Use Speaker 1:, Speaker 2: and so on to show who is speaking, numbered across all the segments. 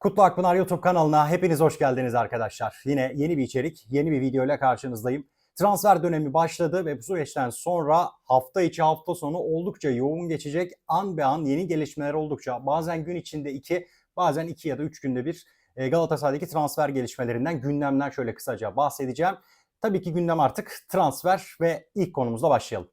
Speaker 1: Kutlu Akpınar YouTube kanalına hepiniz hoş geldiniz arkadaşlar. Yine yeni bir içerik, yeni bir video ile karşınızdayım. Transfer dönemi başladı ve bu süreçten sonra hafta içi hafta sonu oldukça yoğun geçecek. An be an yeni gelişmeler oldukça bazen gün içinde iki, bazen iki ya da üç günde bir e, Galatasaray'daki transfer gelişmelerinden gündemden şöyle kısaca bahsedeceğim. Tabii ki gündem artık transfer ve ilk konumuzla başlayalım.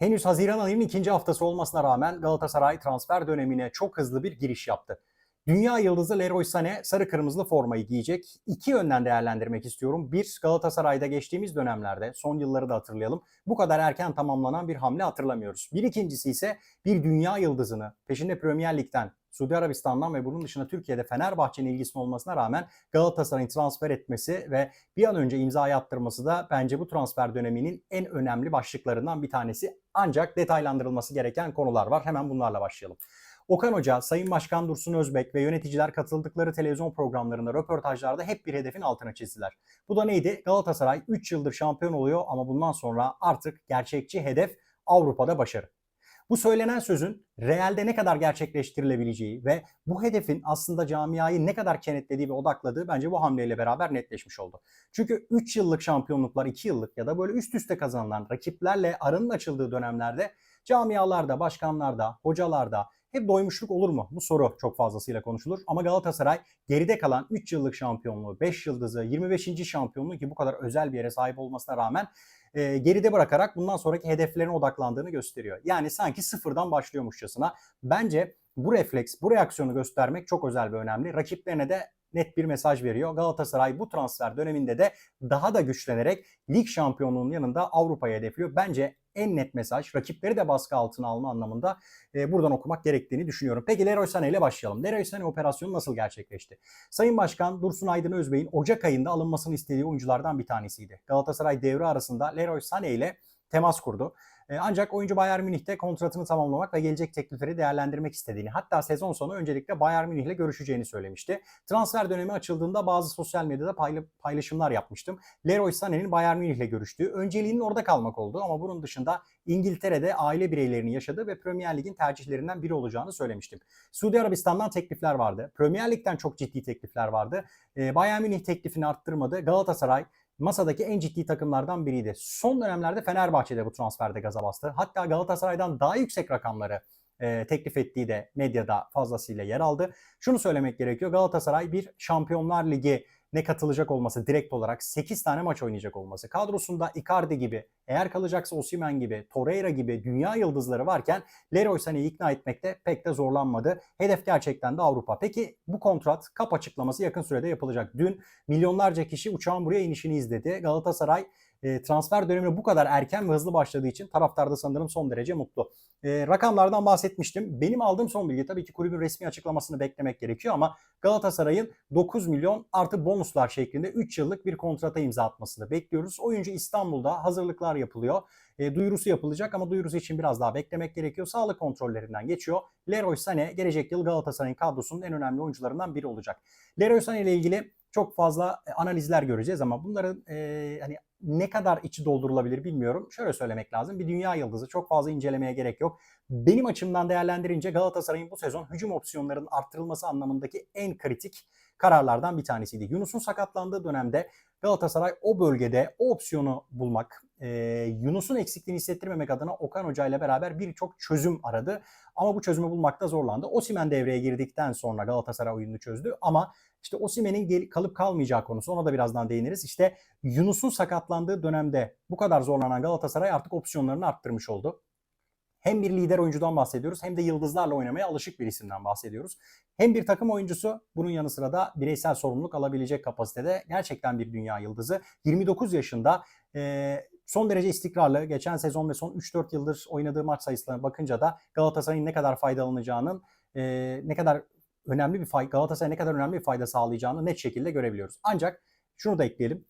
Speaker 1: Henüz Haziran ayının ikinci haftası olmasına rağmen Galatasaray transfer dönemine çok hızlı bir giriş yaptı. Dünya yıldızı Leroy Sané sarı kırmızılı formayı giyecek. İki yönden değerlendirmek istiyorum. Bir Galatasaray'da geçtiğimiz dönemlerde son yılları da hatırlayalım. Bu kadar erken tamamlanan bir hamle hatırlamıyoruz. Bir ikincisi ise bir dünya yıldızını peşinde Premier Lig'den Suudi Arabistan'dan ve bunun dışında Türkiye'de Fenerbahçe'nin ilgisinin olmasına rağmen Galatasaray'ın transfer etmesi ve bir an önce imza attırması da bence bu transfer döneminin en önemli başlıklarından bir tanesi. Ancak detaylandırılması gereken konular var. Hemen bunlarla başlayalım. Okan Hoca, Sayın Başkan Dursun Özbek ve yöneticiler katıldıkları televizyon programlarında, röportajlarda hep bir hedefin altına çizdiler. Bu da neydi? Galatasaray 3 yıldır şampiyon oluyor ama bundan sonra artık gerçekçi hedef Avrupa'da başarı. Bu söylenen sözün realde ne kadar gerçekleştirilebileceği ve bu hedefin aslında camiayı ne kadar kenetlediği ve odakladığı bence bu hamleyle beraber netleşmiş oldu. Çünkü 3 yıllık şampiyonluklar, 2 yıllık ya da böyle üst üste kazanılan rakiplerle aranın açıldığı dönemlerde camialarda, başkanlarda, hocalarda hep doymuşluk olur mu? Bu soru çok fazlasıyla konuşulur. Ama Galatasaray geride kalan 3 yıllık şampiyonluğu, 5 yıldızı, 25. şampiyonluğu ki bu kadar özel bir yere sahip olmasına rağmen e, geride bırakarak bundan sonraki hedeflerine odaklandığını gösteriyor. Yani sanki sıfırdan başlıyormuşçasına. Bence bu refleks, bu reaksiyonu göstermek çok özel ve önemli. Rakiplerine de net bir mesaj veriyor. Galatasaray bu transfer döneminde de daha da güçlenerek lig şampiyonluğunun yanında Avrupa'ya hedefliyor. Bence en net mesaj rakipleri de baskı altına alma anlamında e, buradan okumak gerektiğini düşünüyorum. Peki Leroy Sané ile başlayalım. Leroy Sané operasyonu nasıl gerçekleşti? Sayın Başkan Dursun Aydın Özbey'in Ocak ayında alınmasını istediği oyunculardan bir tanesiydi. Galatasaray devre arasında Leroy Sané ile temas kurdu. E, ancak oyuncu Bayern Münih'te kontratını tamamlamak ve gelecek teklifleri değerlendirmek istediğini, hatta sezon sonu öncelikle Bayern Münih ile görüşeceğini söylemişti. Transfer dönemi açıldığında bazı sosyal medyada paylaşımlar yapmıştım. Leroy Sané'nin Bayern Münih ile görüştüğü, önceliğinin orada kalmak olduğu ama bunun dışında İngiltere'de aile bireylerini yaşadığı ve Premier Lig'in tercihlerinden biri olacağını söylemiştim. Suudi Arabistan'dan teklifler vardı. Premier Lig'den çok ciddi teklifler vardı. E, Bayern Münih teklifini arttırmadı. Galatasaray masadaki en ciddi takımlardan biriydi. Son dönemlerde Fenerbahçe'de bu transferde gaza bastı. Hatta Galatasaray'dan daha yüksek rakamları e, teklif ettiği de medyada fazlasıyla yer aldı. Şunu söylemek gerekiyor. Galatasaray bir Şampiyonlar Ligi ne katılacak olması direkt olarak 8 tane maç oynayacak olması. Kadrosunda Icardi gibi, eğer kalacaksa Osimhen gibi, Torreira gibi dünya yıldızları varken Leroy Sané'yi ikna etmekte pek de zorlanmadı. Hedef gerçekten de Avrupa. Peki bu kontrat kap açıklaması yakın sürede yapılacak. Dün milyonlarca kişi uçağın buraya inişini izledi. Galatasaray e, transfer dönemine bu kadar erken ve hızlı başladığı için taraftar da sanırım son derece mutlu. E, rakamlardan bahsetmiştim. Benim aldığım son bilgi tabii ki kulübün resmi açıklamasını beklemek gerekiyor ama Galatasaray'ın 9 milyon artı bonuslar şeklinde 3 yıllık bir kontrata imza atmasını bekliyoruz. Oyuncu İstanbul'da hazırlıklar yapılıyor. E, duyurusu yapılacak ama duyurusu için biraz daha beklemek gerekiyor. Sağlık kontrollerinden geçiyor. Leroy Sané gelecek yıl Galatasaray'ın kadrosunun en önemli oyuncularından biri olacak. Leroy Sané ile ilgili çok fazla e, analizler göreceğiz ama bunların e, hani ne kadar içi doldurulabilir bilmiyorum. Şöyle söylemek lazım. Bir dünya yıldızı çok fazla incelemeye gerek yok. Benim açımdan değerlendirince Galatasaray'ın bu sezon hücum opsiyonlarının arttırılması anlamındaki en kritik kararlardan bir tanesiydi. Yunus'un sakatlandığı dönemde Galatasaray o bölgede o opsiyonu bulmak, e, Yunus'un eksikliğini hissettirmemek adına Okan Hoca ile beraber birçok çözüm aradı. Ama bu çözümü bulmakta zorlandı. Osimen devreye girdikten sonra Galatasaray oyununu çözdü ama işte Osimen'in kalıp kalmayacağı konusu ona da birazdan değiniriz. İşte Yunus'un sakatlandığı dönemde bu kadar zorlanan Galatasaray artık opsiyonlarını arttırmış oldu. Hem bir lider oyuncudan bahsediyoruz hem de yıldızlarla oynamaya alışık bir isimden bahsediyoruz. Hem bir takım oyuncusu bunun yanı sıra da bireysel sorumluluk alabilecek kapasitede gerçekten bir dünya yıldızı. 29 yaşında e, son derece istikrarlı. Geçen sezon ve son 3-4 yıldır oynadığı maç sayısına bakınca da Galatasaray'ın ne kadar faydalanacağının e, ne kadar önemli bir fayda Galatasaray'a ne kadar önemli bir fayda sağlayacağını net şekilde görebiliyoruz. Ancak şunu da ekleyelim.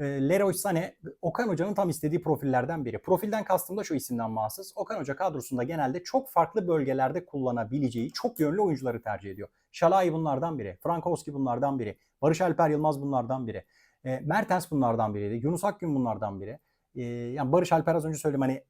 Speaker 1: Leroy Sané Okan Hoca'nın tam istediği profillerden biri. Profilden kastım da şu isimden mahsus. Okan Hoca kadrosunda genelde çok farklı bölgelerde kullanabileceği çok yönlü oyuncuları tercih ediyor. Şalai bunlardan biri. Frankowski bunlardan biri. Barış Alper Yılmaz bunlardan biri. Mertens bunlardan biriydi. Yunus Akgün bunlardan biri. Yani Barış Alper az önce söyledim hani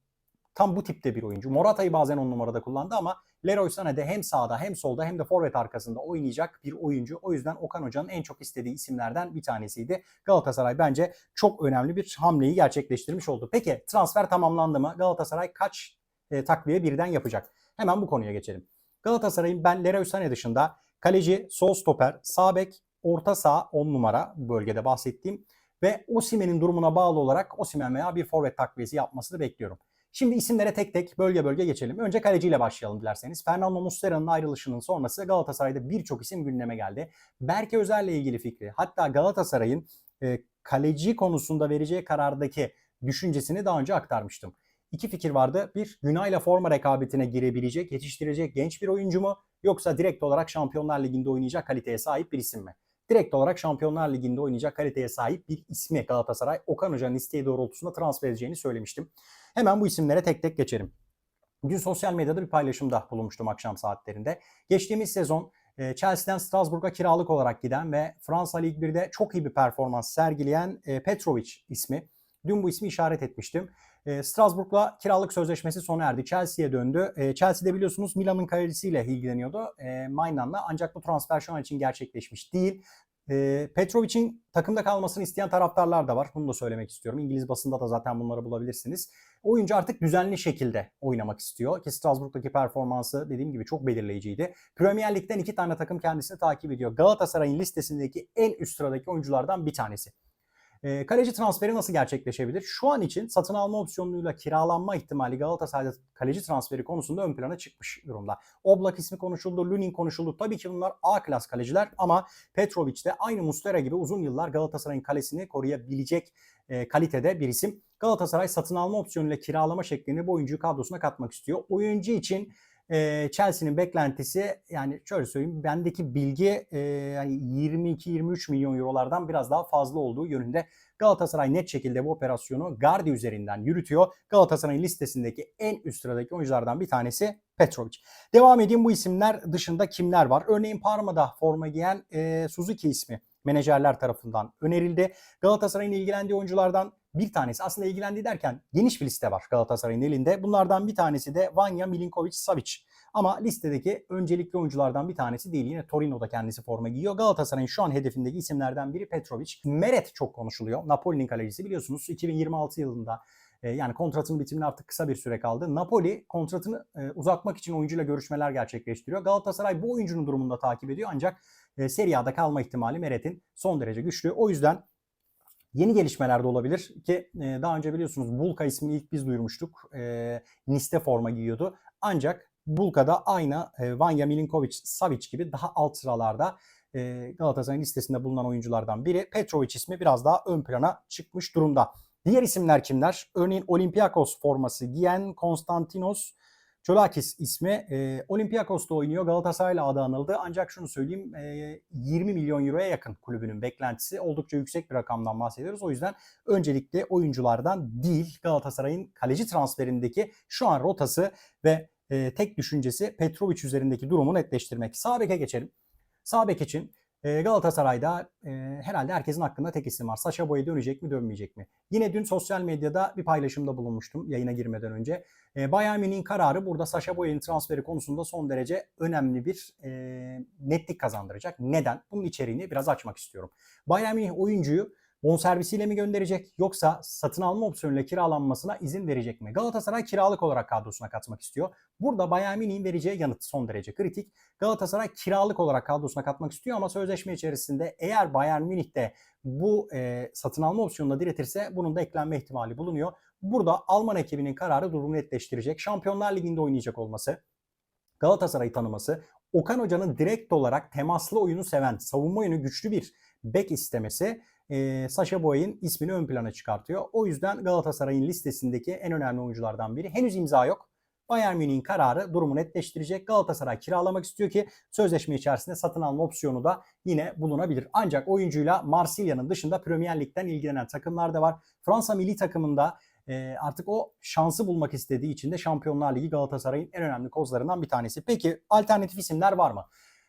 Speaker 1: tam bu tipte bir oyuncu. Morata'yı bazen on numarada kullandı ama Leroy Sané hem sağda hem solda hem de forvet arkasında oynayacak bir oyuncu. O yüzden Okan Hoca'nın en çok istediği isimlerden bir tanesiydi. Galatasaray bence çok önemli bir hamleyi gerçekleştirmiş oldu. Peki transfer tamamlandı mı? Galatasaray kaç e, takviye birden yapacak? Hemen bu konuya geçelim. Galatasaray'ın ben Leroy Sané dışında kaleci, sol stoper, sağ bek, orta saha 10 numara bölgede bahsettiğim ve Osimen'in durumuna bağlı olarak Osimen veya bir forvet takviyesi yapmasını bekliyorum. Şimdi isimlere tek tek bölge bölge geçelim. Önce kaleciyle başlayalım dilerseniz. Fernando Muslera'nın ayrılışının sonrası Galatasaray'da birçok isim gündeme geldi. Berke Özer'le ilgili fikri, hatta Galatasaray'ın e, kaleci konusunda vereceği karardaki düşüncesini daha önce aktarmıştım. İki fikir vardı. Bir, Günay'la forma rekabetine girebilecek, yetiştirecek genç bir oyuncu mu? Yoksa direkt olarak Şampiyonlar Ligi'nde oynayacak kaliteye sahip bir isim mi? Direkt olarak Şampiyonlar Ligi'nde oynayacak kaliteye sahip bir ismi Galatasaray Okan Hoca'nın isteği doğrultusunda transfer edeceğini söylemiştim. Hemen bu isimlere tek tek geçelim. Dün sosyal medyada bir paylaşımda bulunmuştum akşam saatlerinde. Geçtiğimiz sezon e, Chelsea'den Strasbourg'a kiralık olarak giden ve Fransa Lig 1'de çok iyi bir performans sergileyen e, Petrovic ismi. Dün bu ismi işaret etmiştim. E, Strasbourg'la kiralık sözleşmesi sona erdi. Chelsea'ye döndü. Chelsea'de biliyorsunuz Milan'ın kalecisiyle ilgileniyordu. Mainlan'la ancak bu transfer şu an için gerçekleşmiş değil. E, Petrovic'in takımda kalmasını isteyen taraftarlar da var. Bunu da söylemek istiyorum. İngiliz basında da zaten bunları bulabilirsiniz. Oyuncu artık düzenli şekilde oynamak istiyor. Ki Strasbourg'daki performansı dediğim gibi çok belirleyiciydi. Premier Lig'den iki tane takım kendisini takip ediyor. Galatasaray'ın listesindeki en üst sıradaki oyunculardan bir tanesi. E, kaleci transferi nasıl gerçekleşebilir? Şu an için satın alma opsiyonuyla kiralanma ihtimali Galatasaray'da kaleci transferi konusunda ön plana çıkmış durumda. Oblak ismi konuşuldu, Lunin konuşuldu. Tabii ki bunlar A klas kaleciler ama Petrovic de aynı Muslera gibi uzun yıllar Galatasaray'ın kalesini koruyabilecek e, kalitede bir isim. Galatasaray satın alma opsiyonuyla kiralama şeklini bu oyuncuyu kadrosuna katmak istiyor. Oyuncu için e, Chelsea'nin beklentisi yani şöyle söyleyeyim bendeki bilgi e, yani 22-23 milyon eurolardan biraz daha fazla olduğu yönünde. Galatasaray net şekilde bu operasyonu Gardi üzerinden yürütüyor. Galatasaray'ın listesindeki en üst sıradaki oyunculardan bir tanesi Petrovic. Devam edeyim bu isimler dışında kimler var? Örneğin Parma'da forma giyen e, Suzuki ismi menajerler tarafından önerildi. Galatasaray'ın ilgilendiği oyunculardan bir tanesi aslında ilgilendiği derken geniş bir liste var Galatasaray'ın elinde. Bunlardan bir tanesi de Vanya Milinkovic Savic. Ama listedeki öncelikli oyunculardan bir tanesi değil. Yine Torino'da kendisi forma giyiyor. Galatasaray'ın şu an hedefindeki isimlerden biri Petrovic. Meret çok konuşuluyor. Napoli'nin kalecisi biliyorsunuz 2026 yılında e, yani kontratının bitimine artık kısa bir süre kaldı. Napoli kontratını e, uzatmak için oyuncuyla görüşmeler gerçekleştiriyor. Galatasaray bu oyuncunun durumunu da takip ediyor ancak e, Serie A'da kalma ihtimali Meret'in son derece güçlü. O yüzden Yeni gelişmeler de olabilir ki e, daha önce biliyorsunuz Bulka ismini ilk biz duyurmuştuk. E, Niste forma giyiyordu. Ancak Bulka'da aynı e, Vanya Milinkovic, Savic gibi daha alt sıralarda e, Galatasaray'ın listesinde bulunan oyunculardan biri. Petrovic ismi biraz daha ön plana çıkmış durumda. Diğer isimler kimler? Örneğin Olympiakos forması giyen Konstantinos Çolakis ismi e, Olympiakos'ta oynuyor. Galatasaray'la adı anıldı. Ancak şunu söyleyeyim e, 20 milyon euroya yakın kulübünün beklentisi. Oldukça yüksek bir rakamdan bahsediyoruz. O yüzden öncelikle oyunculardan değil Galatasaray'ın kaleci transferindeki şu an rotası ve e, tek düşüncesi Petrovic üzerindeki durumu netleştirmek. Sağ geçelim. Sağ için ee, Galatasaray'da e, herhalde herkesin hakkında tek isim var. Saşa Boya dönecek mi dönmeyecek mi? Yine dün sosyal medyada bir paylaşımda bulunmuştum yayına girmeden önce. E, Bayern Münih'in kararı burada Saşa Boya'nın transferi konusunda son derece önemli bir e, netlik kazandıracak. Neden? Bunun içeriğini biraz açmak istiyorum. Bayern Münih oyuncuyu bonservisiyle mi gönderecek yoksa satın alma opsiyonuyla kiralanmasına izin verecek mi? Galatasaray kiralık olarak kadrosuna katmak istiyor. Burada Bayern Münih'in vereceği yanıt son derece kritik. Galatasaray kiralık olarak kadrosuna katmak istiyor ama sözleşme içerisinde eğer Bayern Münih'te bu e, satın alma opsiyonuna diretirse bunun da eklenme ihtimali bulunuyor. Burada Alman ekibinin kararı durumu netleştirecek. Şampiyonlar Ligi'nde oynayacak olması, Galatasaray'ı tanıması, Okan Hoca'nın direkt olarak temaslı oyunu seven, savunma oyunu güçlü bir bek istemesi e, Sasha Boy'in ismini ön plana çıkartıyor. O yüzden Galatasaray'ın listesindeki en önemli oyunculardan biri. Henüz imza yok. Bayern Münih'in kararı durumu netleştirecek. Galatasaray kiralamak istiyor ki sözleşme içerisinde satın alma opsiyonu da yine bulunabilir. Ancak oyuncuyla Marsilya'nın dışında Premier Lig'den ilgilenen takımlar da var. Fransa milli takımında e, artık o şansı bulmak istediği için de Şampiyonlar Ligi Galatasaray'ın en önemli kozlarından bir tanesi. Peki alternatif isimler var mı?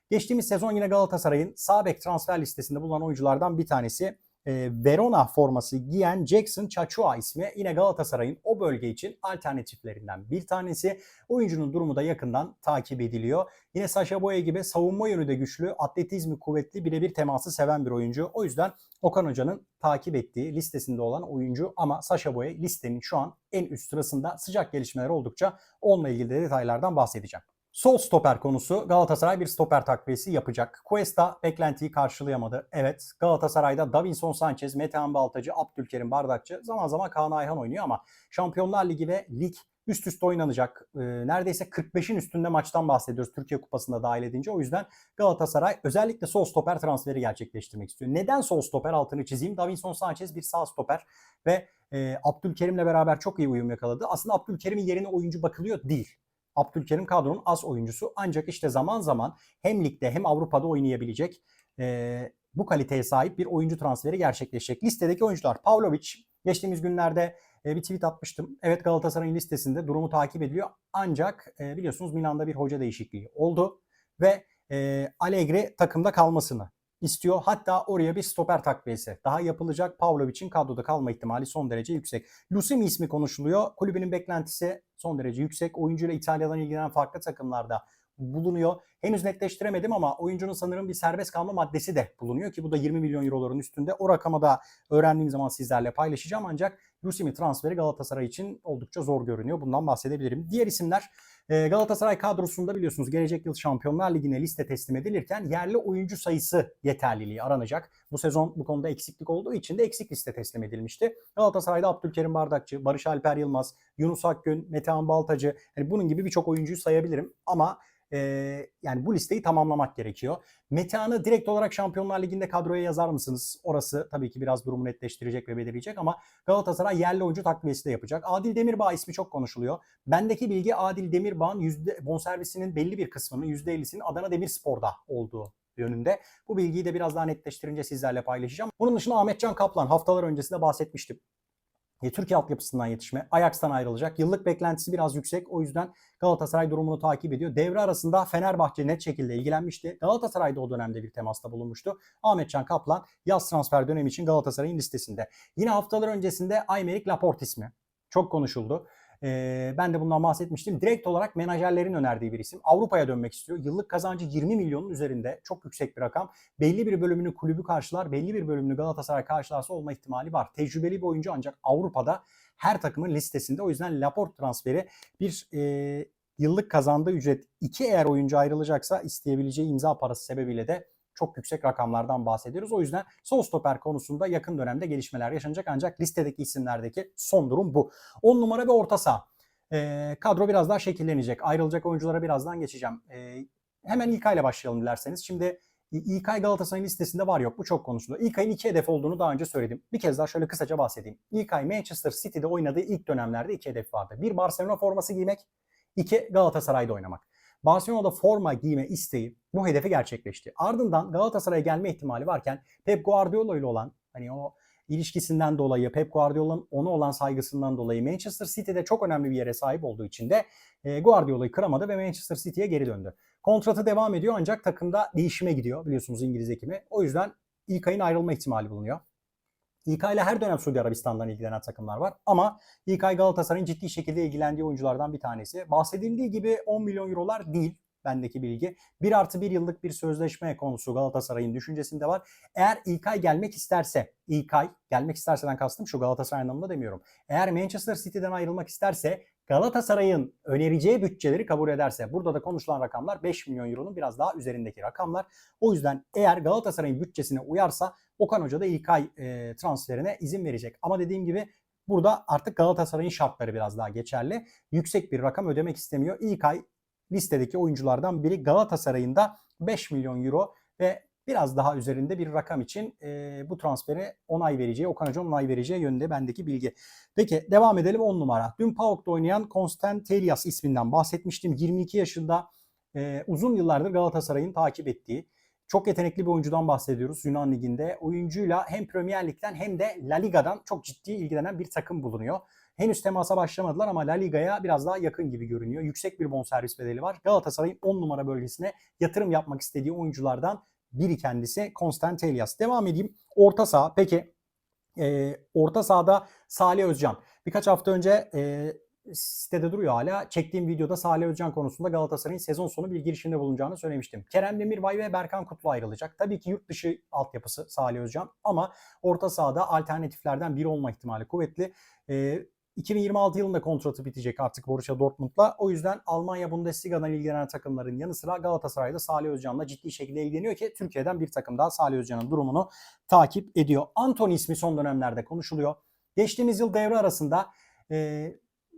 Speaker 1: Geçtiğimiz sezon yine Galatasaray'ın sağ bek transfer listesinde bulunan oyunculardan bir tanesi e, Verona forması giyen Jackson Chachua ismi yine Galatasaray'ın o bölge için alternatiflerinden bir tanesi. Oyuncunun durumu da yakından takip ediliyor. Yine Sasha Boye gibi savunma yönü de güçlü, atletizmi kuvvetli, birebir teması seven bir oyuncu. O yüzden Okan Hoca'nın takip ettiği listesinde olan oyuncu ama Sasha Boye listenin şu an en üst sırasında sıcak gelişmeler oldukça onunla ilgili de detaylardan bahsedeceğim. Sol stoper konusu Galatasaray bir stoper takviyesi yapacak. Cuesta beklentiyi karşılayamadı. Evet Galatasaray'da Davinson Sanchez, Metehan Baltacı, Abdülkerim Bardakçı zaman zaman Kaan Ayhan oynuyor ama Şampiyonlar Ligi ve lig üst üste oynanacak. Ee, neredeyse 45'in üstünde maçtan bahsediyoruz Türkiye Kupası'nda dahil edince. O yüzden Galatasaray özellikle sol stoper transferi gerçekleştirmek istiyor. Neden sol stoper altını çizeyim? Davinson Sanchez bir sağ stoper ve e, Abdülkerim'le beraber çok iyi uyum yakaladı. Aslında Abdülkerim'in yerine oyuncu bakılıyor değil. Abdülkerim kadronun az oyuncusu ancak işte zaman zaman hem ligde hem Avrupa'da oynayabilecek e, bu kaliteye sahip bir oyuncu transferi gerçekleşecek. Listedeki oyuncular Pavlovic geçtiğimiz günlerde e, bir tweet atmıştım. Evet Galatasaray'ın listesinde durumu takip ediliyor ancak e, biliyorsunuz Milan'da bir hoca değişikliği oldu ve e, Allegri takımda kalmasını istiyor. Hatta oraya bir stoper takviyesi daha yapılacak. Pavlovic'in kadroda kalma ihtimali son derece yüksek. Lusimi ismi konuşuluyor. Kulübünün beklentisi son derece yüksek. Oyuncuyla İtalya'dan ilgilenen farklı takımlarda bulunuyor. Henüz netleştiremedim ama oyuncunun sanırım bir serbest kalma maddesi de bulunuyor ki bu da 20 milyon euroların üstünde. O rakama da öğrendiğim zaman sizlerle paylaşacağım ancak Lusimi transferi Galatasaray için oldukça zor görünüyor. Bundan bahsedebilirim. Diğer isimler e, Galatasaray kadrosunda biliyorsunuz gelecek yıl Şampiyonlar Ligi'ne liste teslim edilirken yerli oyuncu sayısı yeterliliği aranacak. Bu sezon bu konuda eksiklik olduğu için de eksik liste teslim edilmişti. Galatasaray'da Abdülkerim Bardakçı, Barış Alper Yılmaz, Yunus Akgün, Metehan Baltacı yani bunun gibi birçok oyuncuyu sayabilirim ama e, yani bu listeyi tamamlamak gerekiyor. Metehan'ı direkt olarak Şampiyonlar Ligi'nde kadroya yazar mısınız? Orası tabii ki biraz durumu netleştirecek ve belirleyecek ama Galatasaray yerli oyuncu takviyesi de yapacak. Adil Demirbağ ismi çok konuşuluyor. Bendeki bilgi Adil Demirbağ'ın yüzde, bonservisinin belli bir kısmının %50'sinin Adana Demirspor'da olduğu yönünde. Bu bilgiyi de biraz daha netleştirince sizlerle paylaşacağım. Bunun dışında Ahmetcan Kaplan haftalar öncesinde bahsetmiştim. E, Türkiye altyapısından yetişme. Ajax'tan ayrılacak. Yıllık beklentisi biraz yüksek. O yüzden Galatasaray durumunu takip ediyor. Devre arasında Fenerbahçe net şekilde ilgilenmişti. Galatasaray'da o dönemde bir temasta bulunmuştu. Ahmetcan Kaplan yaz transfer dönemi için Galatasaray'ın listesinde. Yine haftalar öncesinde Aymeric Laporte ismi. Çok konuşuldu. Ee, ben de bundan bahsetmiştim. Direkt olarak menajerlerin önerdiği bir isim. Avrupa'ya dönmek istiyor. Yıllık kazancı 20 milyonun üzerinde. Çok yüksek bir rakam. Belli bir bölümünü kulübü karşılar, belli bir bölümünü Galatasaray karşılarsa olma ihtimali var. Tecrübeli bir oyuncu ancak Avrupa'da her takımın listesinde. O yüzden Laporte transferi bir e, yıllık kazandığı ücret iki eğer oyuncu ayrılacaksa isteyebileceği imza parası sebebiyle de çok yüksek rakamlardan bahsediyoruz. O yüzden sol stoper konusunda yakın dönemde gelişmeler yaşanacak ancak listedeki isimlerdeki son durum bu. 10 numara ve orta saha. E, kadro biraz daha şekillenecek. Ayrılacak oyunculara birazdan geçeceğim. E, hemen İlkay ile başlayalım dilerseniz. Şimdi İlkay Galatasaray'ın listesinde var yok bu çok konuşuluyor. İlkay'ın iki hedef olduğunu daha önce söyledim. Bir kez daha şöyle kısaca bahsedeyim. İlkay Manchester City'de oynadığı ilk dönemlerde iki hedef vardı. Bir Barcelona forması giymek, iki Galatasaray'da oynamak. Barcelona'da forma giyme isteği bu hedefi gerçekleşti. Ardından Galatasaray'a gelme ihtimali varken Pep Guardiola ile olan hani o ilişkisinden dolayı, Pep Guardiola'nın ona olan saygısından dolayı Manchester City'de çok önemli bir yere sahip olduğu için de e, Guardiola'yı kıramadı ve Manchester City'ye geri döndü. Kontratı devam ediyor ancak takımda değişime gidiyor biliyorsunuz İngiliz ekimi. O yüzden İlkay'ın ayrılma ihtimali bulunuyor. İlkay ile her dönem Suudi Arabistan'dan ilgilenen takımlar var. Ama İlkay Galatasaray'ın ciddi şekilde ilgilendiği oyunculardan bir tanesi. Bahsedildiği gibi 10 milyon eurolar değil bendeki bilgi. 1 artı 1 yıllık bir sözleşme konusu Galatasaray'ın düşüncesinde var. Eğer İlkay gelmek isterse, İlkay gelmek isterseden kastım şu Galatasaray anlamında demiyorum. Eğer Manchester City'den ayrılmak isterse Galatasaray'ın önereceği bütçeleri kabul ederse burada da konuşulan rakamlar 5 milyon euronun biraz daha üzerindeki rakamlar. O yüzden eğer Galatasaray'ın bütçesine uyarsa Okan Hoca da İlkay e, transferine izin verecek. Ama dediğim gibi burada artık Galatasaray'ın şartları biraz daha geçerli. Yüksek bir rakam ödemek istemiyor. İlkay listedeki oyunculardan biri Galatasaray'ın da 5 milyon euro ve biraz daha üzerinde bir rakam için e, bu transferi onay vereceği, Okan Hoca'nın onay vereceği yönünde bendeki bilgi. Peki devam edelim 10 numara. Dün PAOK'ta oynayan Konstant Telias isminden bahsetmiştim. 22 yaşında e, uzun yıllardır Galatasaray'ın takip ettiği çok yetenekli bir oyuncudan bahsediyoruz Yunan Ligi'nde. Oyuncuyla hem Premier Lig'den hem de La Liga'dan çok ciddi ilgilenen bir takım bulunuyor. Henüz temasa başlamadılar ama La Liga'ya biraz daha yakın gibi görünüyor. Yüksek bir bonservis bedeli var. Galatasaray'ın 10 numara bölgesine yatırım yapmak istediği oyunculardan biri kendisi Konstant Elias. Devam edeyim. Orta saha. Peki Ee, orta sahada Salih Özcan. Birkaç hafta önce e, sitede duruyor hala. Çektiğim videoda Salih Özcan konusunda Galatasaray'ın sezon sonu bir girişimde bulunacağını söylemiştim. Kerem Demirbay ve Berkan Kutlu ayrılacak. Tabii ki yurt dışı altyapısı Salih Özcan ama orta sahada alternatiflerden biri olma ihtimali kuvvetli. Ee, 2026 yılında kontratı bitecek artık Borussia Dortmund'la. O yüzden Almanya Bundesliga'dan ilgilenen takımların yanı sıra Galatasaray'da Salih Özcan'la ciddi şekilde ilgileniyor ki Türkiye'den bir takım daha Salih Özcan'ın durumunu takip ediyor. Anthony ismi son dönemlerde konuşuluyor. Geçtiğimiz yıl devre arasında e,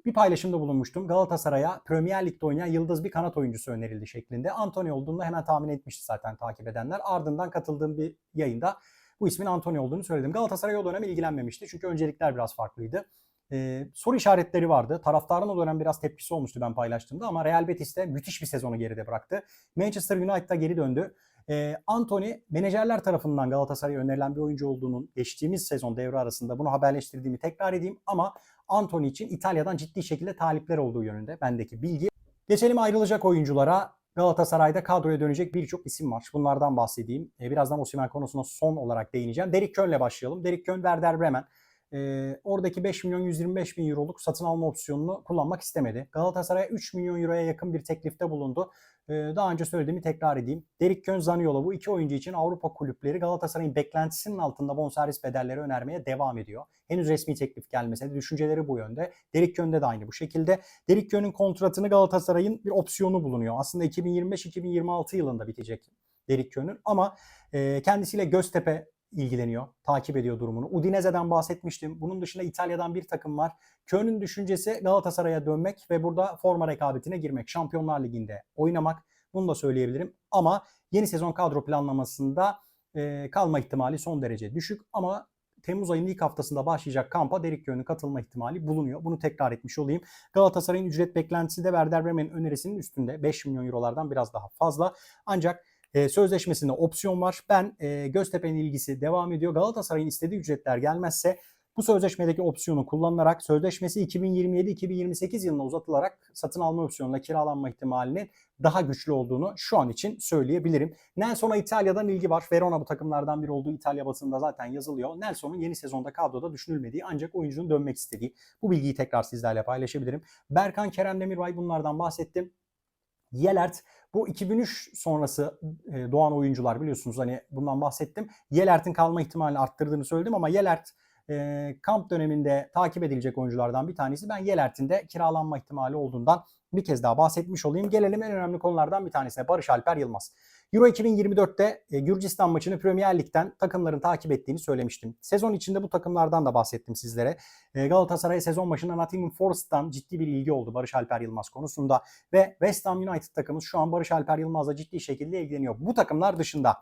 Speaker 1: bir paylaşımda bulunmuştum. Galatasaray'a Premier Lig'de oynayan yıldız bir kanat oyuncusu önerildi şeklinde. Anthony olduğunu hemen tahmin etmişti zaten takip edenler. Ardından katıldığım bir yayında bu ismin Anthony olduğunu söyledim. Galatasaray o dönem ilgilenmemişti çünkü öncelikler biraz farklıydı. Ee, soru işaretleri vardı. Taraftarın o dönem biraz tepkisi olmuştu ben paylaştığımda ama Real Betis'te müthiş bir sezonu geride bıraktı. Manchester United'a geri döndü. Ee, Anthony menajerler tarafından Galatasaray'a önerilen bir oyuncu olduğunun geçtiğimiz sezon devre arasında bunu haberleştirdiğimi tekrar edeyim ama Anthony için İtalya'dan ciddi şekilde talipler olduğu yönünde bendeki bilgi. Geçelim ayrılacak oyunculara. Galatasaray'da kadroya dönecek birçok isim var. Bunlardan bahsedeyim. Birazdan Osimhen konusuna son olarak değineceğim. Derek Köln'le başlayalım. Derek Köln Werder Bremen. Ee, oradaki 5 milyon 125 bin euroluk satın alma opsiyonunu kullanmak istemedi. Galatasaray'a 3 milyon euroya yakın bir teklifte bulundu. Ee, daha önce söylediğimi tekrar edeyim. Derek Köln Zaniolo bu iki oyuncu için Avrupa kulüpleri Galatasaray'ın beklentisinin altında bonservis bedelleri önermeye devam ediyor. Henüz resmi teklif gelmese de düşünceleri bu yönde. Derek Köln'de de aynı bu şekilde. Derek Köln'ün kontratını Galatasaray'ın bir opsiyonu bulunuyor. Aslında 2025-2026 yılında bitecek Derek Köln'ün ama e, kendisiyle Göztepe ilgileniyor, takip ediyor durumunu. Udinese'den bahsetmiştim. Bunun dışında İtalya'dan bir takım var. Köln'ün düşüncesi Galatasaray'a dönmek ve burada forma rekabetine girmek. Şampiyonlar Ligi'nde oynamak. Bunu da söyleyebilirim. Ama yeni sezon kadro planlamasında e, kalma ihtimali son derece düşük. Ama Temmuz ayının ilk haftasında başlayacak kampa Derek Köln'ün katılma ihtimali bulunuyor. Bunu tekrar etmiş olayım. Galatasaray'ın ücret beklentisi de Werder Bremen'in önerisinin üstünde. 5 milyon eurolardan biraz daha fazla. Ancak e, sözleşmesinde opsiyon var. Ben e, Göztepe'nin ilgisi devam ediyor. Galatasaray'ın istediği ücretler gelmezse bu sözleşmedeki opsiyonu kullanılarak sözleşmesi 2027-2028 yılına uzatılarak satın alma opsiyonuna kiralanma ihtimalinin daha güçlü olduğunu şu an için söyleyebilirim. Nelson'a İtalya'dan ilgi var. Verona bu takımlardan biri olduğu İtalya basında zaten yazılıyor. Nelson'un yeni sezonda kadroda düşünülmediği ancak oyuncunun dönmek istediği. Bu bilgiyi tekrar sizlerle paylaşabilirim. Berkan Kerem Demirbay bunlardan bahsettim. Yelert bu 2003 sonrası e, doğan oyuncular biliyorsunuz hani bundan bahsettim. Yelert'in kalma ihtimalini arttırdığını söyledim ama Yelert e, kamp döneminde takip edilecek oyunculardan bir tanesi. Ben Yelert'in de kiralanma ihtimali olduğundan bir kez daha bahsetmiş olayım. Gelelim en önemli konulardan bir tanesine Barış Alper Yılmaz. Euro 2024'te e, Gürcistan maçını Premier Lig'den takımların takip ettiğini söylemiştim. Sezon içinde bu takımlardan da bahsettim sizlere. E, Galatasaray sezon başında Nottingham Forest'tan ciddi bir ilgi oldu Barış Alper Yılmaz konusunda ve West Ham United takımı şu an Barış Alper Yılmaz'la ciddi şekilde ilgileniyor. Bu takımlar dışında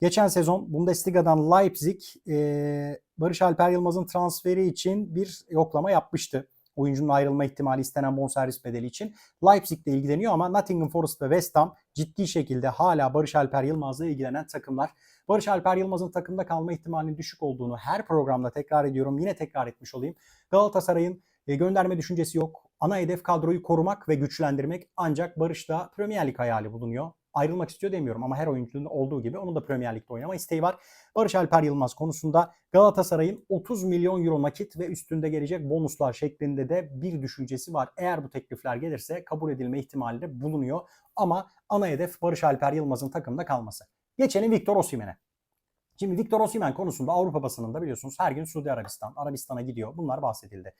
Speaker 1: geçen sezon Bundesliga'dan Leipzig e, Barış Alper Yılmaz'ın transferi için bir yoklama yapmıştı oyuncunun ayrılma ihtimali istenen bonservis bedeli için. Leipzig de ilgileniyor ama Nottingham Forest ve West Ham ciddi şekilde hala Barış Alper Yılmaz'la ilgilenen takımlar. Barış Alper Yılmaz'ın takımda kalma ihtimalinin düşük olduğunu her programda tekrar ediyorum. Yine tekrar etmiş olayım. Galatasaray'ın e, gönderme düşüncesi yok. Ana hedef kadroyu korumak ve güçlendirmek ancak Barış'ta Premier Lig hayali bulunuyor ayrılmak istiyor demiyorum ama her oyuncunun olduğu gibi onun da Premier Lig'de oynama isteği var. Barış Alper Yılmaz konusunda Galatasaray'ın 30 milyon euro nakit ve üstünde gelecek bonuslar şeklinde de bir düşüncesi var. Eğer bu teklifler gelirse kabul edilme ihtimali de bulunuyor. Ama ana hedef Barış Alper Yılmaz'ın takımda kalması. Geçelim Victor Osimhen'e. Şimdi Victor Osimhen konusunda Avrupa basınında biliyorsunuz her gün Suudi Arabistan, Arabistan'a gidiyor. Bunlar bahsedildi.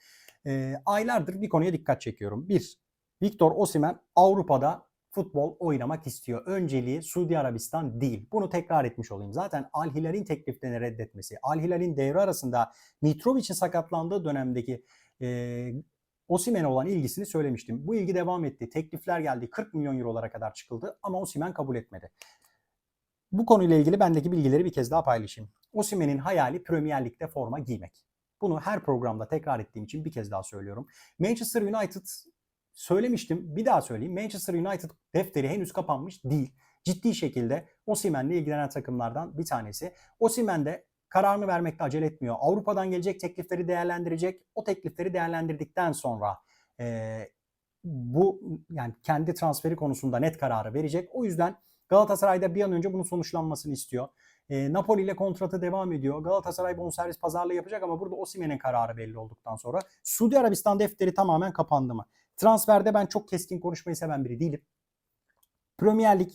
Speaker 1: E, aylardır bir konuya dikkat çekiyorum. Bir, Victor Osimhen Avrupa'da futbol oynamak istiyor. Önceliği Suudi Arabistan değil. Bunu tekrar etmiş olayım. Zaten Al Hilal'in tekliflerini reddetmesi, Al Hilal'in devre arasında Mitrovic'in sakatlandığı dönemdeki e, Osimen'e olan ilgisini söylemiştim. Bu ilgi devam etti. Teklifler geldi. 40 milyon eurolara kadar çıkıldı ama Osimen kabul etmedi. Bu konuyla ilgili bendeki bilgileri bir kez daha paylaşayım. Osimen'in hayali Premier Lig'de forma giymek. Bunu her programda tekrar ettiğim için bir kez daha söylüyorum. Manchester United söylemiştim. Bir daha söyleyeyim. Manchester United defteri henüz kapanmış değil. Ciddi şekilde Osimhen'le ilgilenen takımlardan bir tanesi. Osimhen de kararını vermekte acele etmiyor. Avrupa'dan gelecek teklifleri değerlendirecek. O teklifleri değerlendirdikten sonra e, bu yani kendi transferi konusunda net kararı verecek. O yüzden Galatasaray'da bir an önce bunun sonuçlanmasını istiyor. E, Napoli ile kontratı devam ediyor. Galatasaray bonservis pazarlığı yapacak ama burada Osimhen'in kararı belli olduktan sonra Suudi Arabistan defteri tamamen kapandı mı? Transferde ben çok keskin konuşmayı seven biri değilim. Premier Lig,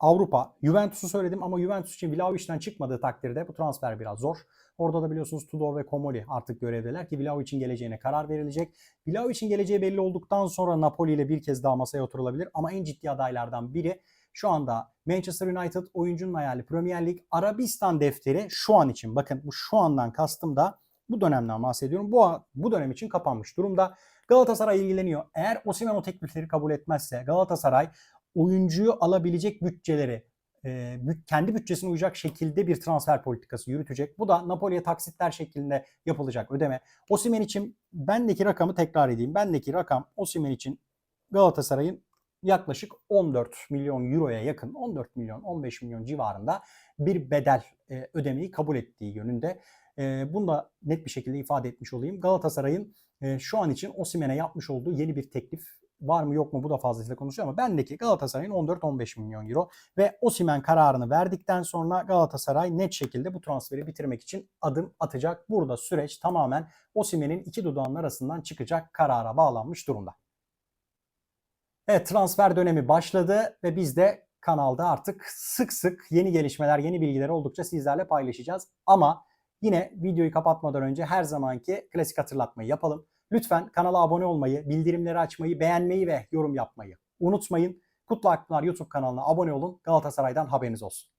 Speaker 1: Avrupa, Juventus'u söyledim ama Juventus için Vlahovic'den çıkmadığı takdirde bu transfer biraz zor. Orada da biliyorsunuz Tudor ve Komoli artık görevdeler ki Vlahovic'in geleceğine karar verilecek. Vlahovic'in geleceği belli olduktan sonra Napoli ile bir kez daha masaya oturulabilir ama en ciddi adaylardan biri şu anda Manchester United oyuncunun hayali Premier Lig Arabistan defteri şu an için bakın bu şu andan kastım da bu dönemden bahsediyorum. Bu bu dönem için kapanmış durumda. Galatasaray ilgileniyor. Eğer Osimhen o teklifleri kabul etmezse Galatasaray oyuncuyu alabilecek bütçeleri e, kendi bütçesine uyacak şekilde bir transfer politikası yürütecek. Bu da Napoli'ye taksitler şeklinde yapılacak ödeme. Osimhen için bendeki rakamı tekrar edeyim. Bendeki rakam Osimhen için Galatasaray'ın yaklaşık 14 milyon euroya yakın 14 milyon 15 milyon civarında bir bedel e, ödemeyi kabul ettiği yönünde. E, bunu da net bir şekilde ifade etmiş olayım. Galatasaray'ın e, şu an için Osimhen'e yapmış olduğu yeni bir teklif var mı yok mu bu da fazlasıyla konuşuyor ama bendeki Galatasaray'ın 14-15 milyon euro ve Osimhen kararını verdikten sonra Galatasaray net şekilde bu transferi bitirmek için adım atacak. Burada süreç tamamen Osimhen'in iki dudağının arasından çıkacak karara bağlanmış durumda. Evet transfer dönemi başladı ve biz de kanalda artık sık sık yeni gelişmeler, yeni bilgiler oldukça sizlerle paylaşacağız. Ama yine videoyu kapatmadan önce her zamanki klasik hatırlatmayı yapalım. Lütfen kanala abone olmayı, bildirimleri açmayı, beğenmeyi ve yorum yapmayı unutmayın. Kutlu Akpınar YouTube kanalına abone olun. Galatasaray'dan haberiniz olsun.